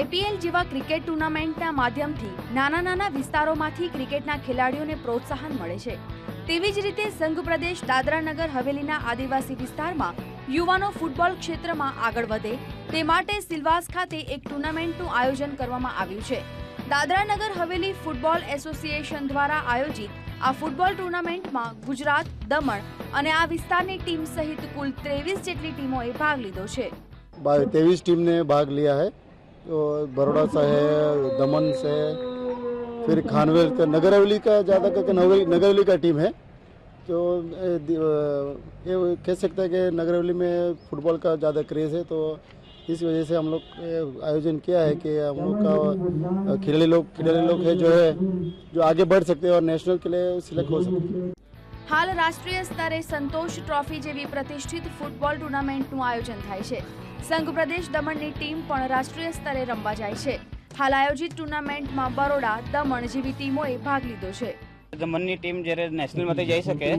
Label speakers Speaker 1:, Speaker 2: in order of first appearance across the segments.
Speaker 1: IPL જેવા cricket ટુર્નામેન્ટના માધ્યમથી નાના નાના વિસ્તારોમાંથી ક્રિકેટના ખેલાડીઓને પ્રોત્સાહન મળે છે. તેવી જ રીતે સંઘ પ્રદેશ દાદરાનગર હવેલીના આદિવાસી વિસ્તારમાં યુવાનો ફૂટબોલ ક્ષેત્રમાં આગળ વધે તે માટે સિલવાસ ખાતે એક ટુર્નામેન્ટનું આયોજન કરવામાં આવ્યું છે. દાદરાનગર હવેલી ફૂટબોલ એસોસિએશન દ્વારા આયોજિત આ ફૂટબોલ ટુર્નામેન્ટમાં ગુજરાત, દમણ અને આ વિસ્તારની ટીમ સહિત કુલ ત્રેવીસ જેટલી ટીમોએ ભાગ લીધો છે.
Speaker 2: ત્રેવીસ ટીમને ભાગ લીધા હૈ. बड़ौदा से है, दमन से, फिर खानवेल का नगर हवेली का, ज़्यादा करके नगर हवेली का टीम है। तो ये कह सकते हैं कि नगर हवेली में फुटबॉल का ज़्यादा क्रेज़ है तो इस वजह से हम लोग आयोजन किया है कि हम लोग का खिलाड़ी लोग खिलाड़ी लोग है जो है, जो आगे बढ़ सकते हैं और नेशनल के लिए सिलेक्ट हो सकते हैं।
Speaker 1: હાલ રાષ્ટ્રીય સ્તરે સંતોષ ટ્રોફી જેવી પ્રતિષ્ઠિત ફૂટબોલ ટુર્નામેન્ટનું આયોજન થાય છે. સંઘ પ્રદેશ દમણની ટીમ પણ રાષ્ટ્રીય સ્તરે રમવા જાય છે. હાલ આયોજિત ટુર્નામેન્ટમાં બરોડા, દમણ જેવી ટીમોએ ભાગ લીધો છે.
Speaker 3: દમણની ટીમ જ્યારે નેશનલમાંથી જઈ શકે,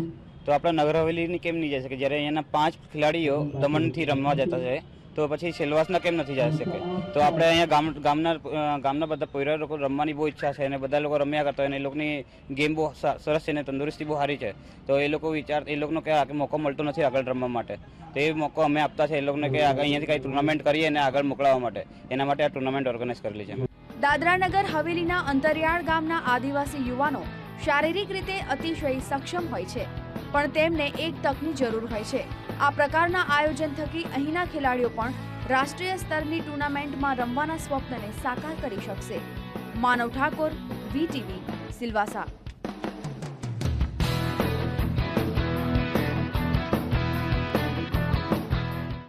Speaker 3: તો આપણા નગર હવેલીની કેમ નહીં જઈ શકે? જ્યારે અહીંયાના પાંચ ખેલાડીઓ દમણથી રમવા જતા છે તો પછી સેલવાસના કેમ નથી જઈ શકે? તો આપણે અહીંયા ગામ, ગામના ગામના બધા પોયરા લોકો રમવાની બહુ ઈચ્છા છે અને બધા લોકો રમ્યા કરતા હોય અને એ લોકોની ગેમ બહુ સરસ છે અને તંદુરસ્તી બહુ સારી છે. તો એ લોકો વિચાર, એ લોકોનો કે આ મોકો મળતો નથી આગળ રમવા માટે. તો એ મોકો અમે આપતા છે એ લોકોને કે આગળ અહીંયાથી કંઈ ટુર્નામેન્ટ કરીએ અને આગળ મોકલાવવા માટે. એના માટે આ ટુર્નામેન્ટ ઓર્ગેનાઇઝ કરેલી છે
Speaker 1: દાદરાનગર હવેલીના અંતરિયાળ ગામના આદિવાસી યુવાનો શારીરિક રીતે અતિશય સક્ષમ હોય છે. પણ તેમને એક તકની જરૂર હોય છે. આ પ્રકારના આયોજન થકી અહીંના ખેલાડીઓ પણ રાષ્ટ્રીય સ્તરની ટુર્નામેન્ટમાં રમવાના સ્વપ્નને સાકાર કરી શકશે. માનવ ઠાકોર વીટીવી સિલવાસા.